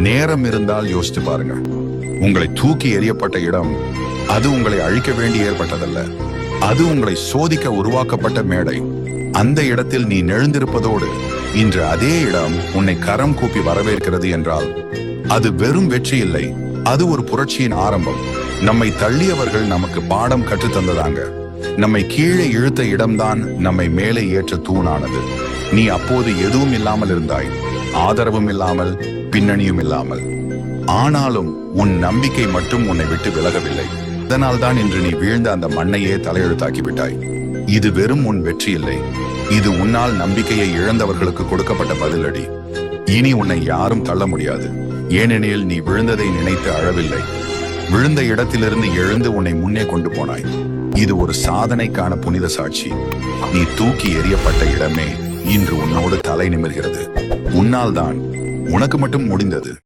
நேரம் இருந்தால் யோசித்து பாருங்க. உங்களை தூக்கி எறியப்பட்ட இடம் அது உங்களை அழிக்க வேண்டி ஏற்பட்டதல்ல. அது உங்களை சோதிக்க உருவாக்கப்பட்ட மேடை. அந்த இடத்தில் நீ நெழுந்திருப்பதோடு இன்று அதே இடம் உன்னை கரம் கூப்பி வரவேற்கிறது என்றால் அது வெறும் வெற்றி இல்லை. அது ஒரு புரட்சியின் ஆரம்பம். நம்மை தள்ளியவர்கள் நமக்கு பாடம் கற்றுத் தந்ததாங்க. நம்மை கீழே இழுத்த இடம்தான் நம்மை மேலே ஏற்ற தூணானது. நீ அப்போது எதுவும் இல்லாமல் இருந்தாய். ஆதரவும் இல்லாமல் பின்னணியும் இல்லாமல் ஆனாலும் உன் நம்பிக்கை மட்டும் உன்னை விட்டு விலகவில்லை. அதனால்தான் இன்று நீ வீழ்ந்த அந்த மண்ணையே தலையெழுத்தாக்கி விட்டாய் இது வெறும் உன் வெற்றி இல்லை இது உன்னால் நம்பிக்கையை இழந்தவர்களுக்கு கொடுக்கப்பட்ட பதிலடி. இனி உன்னை யாரும் தள்ள முடியாது. ஏனெனில் நீ விழுந்ததை நினைத்து அழவில்லை. விழுந்த இடத்திலிருந்து எழுந்து உன்னை முன்னே கொண்டு போனாய். இது ஒரு சாதனைக்கான புனித சாட்சி. நீ தூக்கி எறியப்பட்ட இடமே இன்று உன்னோடு தலை நிமிர்கிறது. உன்னால் தான் உனக்கு மட்டும் முடிந்தது.